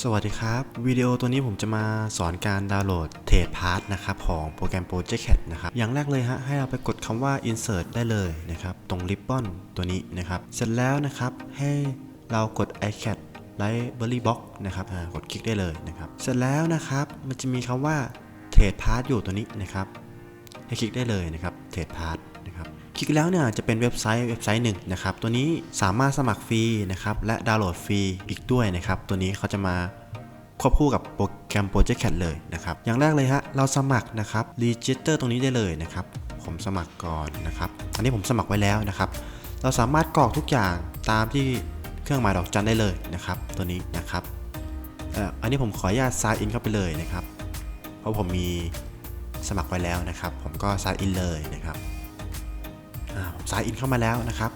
สวัสดีครับ วิดีโอตัวนี้ผมจะมาสอนการดาวน์โหลดเทรดพาร์ทนะครับของโปรแกรม Project Cat นะครับ อย่างแรกเลยฮะ ให้เราไปกดคำว่า insert ได้เลยนะครับ ตรง ribbon ตัวนี้นะครับ เสร็จแล้วนะครับ ให้เรากด iCat Library Box นะครับกดคลิกได้เลยนะครับ เสร็จแล้วนะครับ มันจะมีคำว่าเทรดพาร์ทอยู่ตัวนี้นะครับ ให้คลิกได้เลยนะครับเทรดพาร์ทนะครับ ลิกแล้วเนี่ยจะเป็นเว็บไซต์เว็บไซต์หนึ่งนะครับตัวนี้สามารถสมัครฟรีนะครับและดาวน์โหลดฟรีอีกด้วยนะครับตัวนี้เขาจะมาควบคู่กับโปรแกรม Project Cat เลยนะครับอย่างแรกเลยฮะเราสมัครนะครับ Register ตรงนี้ได้เลยนะครับผมสมัครก่อนนะครับอันนี้ผมสมัครไว้แล้วนะครับ เราสามารถกรอกทุกอย่างตามที่เครื่องหมายดอกจันได้เลยนะครับ ตัวนี้นะครับอันนี้ผมขออนุญาต sign in เข้าไปเลยนะครับ เพราะผมมีสมัครไว้แล้วนะครับ ผมก็ sign in เลยนะครับ อ่าผม sign in เข้ามาแล้วนะครับ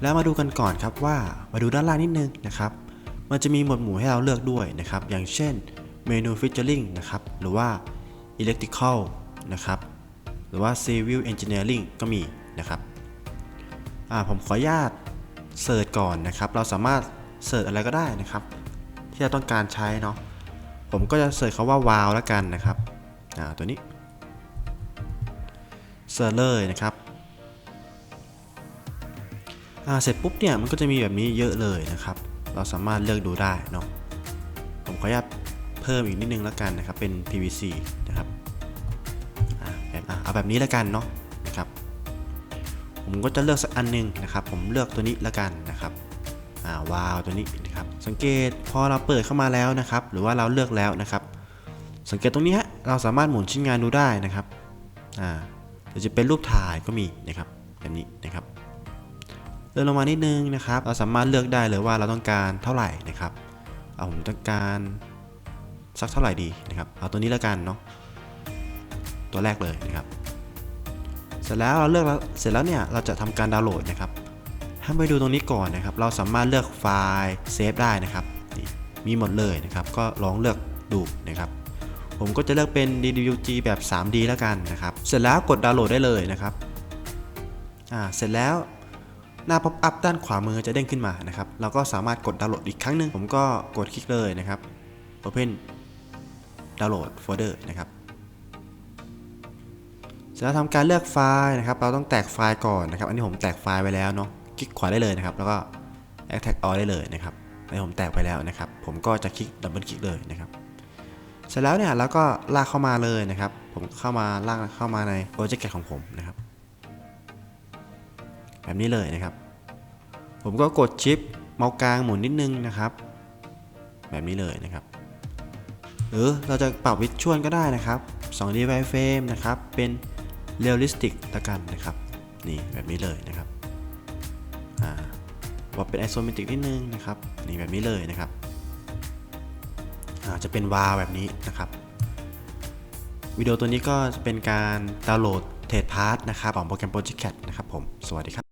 แล้วมาดูกันก่อนครับว่ามาดูด้านล่างนิดนึงนะครับ มันจะมีหมวดหมู่ให้เราเลือกด้วยนะครับ อย่างเช่นเมนู featuring นะครับ หรือว่า electrical นะครับ หรือว่า civil engineering ก็มีนะครับผมขออนุญาตเสิร์ชก่อนนะครับ เราสามารถเสิร์ชอะไรก็ได้นะครับ ที่เราต้องการใช้เนาะ ผมก็จะเสิร์ชคาว่าวาวแล้วกันนะครับตัวนี้เสิร์ชเลยนะครับ เสร็จปุ๊บเนี่ยมันก็จะมีแบบนี้เยอะเลยนะครับ เราสามารถเลือกดูได้เนาะผมขออนุญาตเพิ่มอีกนิดนึงแล้วกันนะครับ เป็น PVC นะครับอ่าแบบอ่าเอาแบบนี้แล้วกันเนาะนะครับ ผมก็จะเลือกสักอันหนึงนะครับ ผมเลือกตัวนี้แล้วกันนะครับอ่าวาวตัวนี้นะครับ สังเกตพอเราเปิดเข้ามาแล้วนะครับ หรือว่าเราเลือกแล้วนะครับ สังเกตตรงนี้ฮะเราสามารถหมุนชิ้นงานดูได้นะครับอ่าหรือจะเป็นรูปถ่ายก็มีนะครับแบบนี้นะครับ เลื่อนลงมานิดนึงนะครับ เราสามารถเลือกได้เลยว่าเราต้องการเท่าไหร่นะครับ เอาผมต้องการสักเท่าไหร่ดีนะครับ เอาตัวนี้แล้วกันเนาะ ตัวแรกเลยนะครับ เสร็จแล้วเราเลือกแล้วเสร็จแล้วเนี่ยเราจะทำการดาวน์โหลดนะครับให้ไปดูตรงนี้ก่อนนะครับ เราสามารถเลือกไฟล์เซฟได้นะครับมีหมดเลยนะครับ ก็ลองเลือกดูนะครับ ผมก็จะเลือกเป็น DWG แบบ 3D แล้วกันนะครับ เสร็จแล้วกดดาวน์โหลดได้เลยนะครับ อ่า เสร็จแล้ว หน้า pop up ด้านขวามือจะเด้งขึ้นมานะครับ เราก็สามารถกดดาวน์โหลดอีกครั้งหนึ่งผมก็กดคลิกเลยนะครับ Open Download Folder นะครับเสร็จแล้วทำการเลือกไฟล์นะครับ เราต้องแตกไฟล์ก่อนนะครับ อันนี้ผมแตกไฟล์ไว้แล้วเนาะ คลิกขวาได้เลยนะครับ แล้วก็ Extract All ได้เลยนะครับอันนี้ผมแตกไปแล้วนะครับ ผมก็จะคลิกดับเบิลคลิกเลยนะครับ เสร็จแล้วเนี่ยเราก็ลากเข้ามาเลยนะครับ ผมเข้ามาลากเข้ามาในโปรเจกต์ของผมนะครับ แบบนี้เลยนะครับ ผมก็กดชิปเมาส์กลางหมุนนิดนึงนะครับ แบบนี้เลยนะครับ หรือเราจะปรับวิชวลก็ได้นะครับ 2D wireframe นะครับ เป็น realistic ละกันนะครับ นี่แบบนี้เลยนะครับอ่าว่าเป็น isometric นิดนึงนะครับ นี่แบบนี้เลยนะครับอ่าจะเป็นวาวแบบนี้นะครับวิดีโอตัวนี้ก็จะเป็นการดาวน์โหลดเทรดพาร์ทนะครับของโปรแกรม Project Cat นะครับผม สวัสดีครับ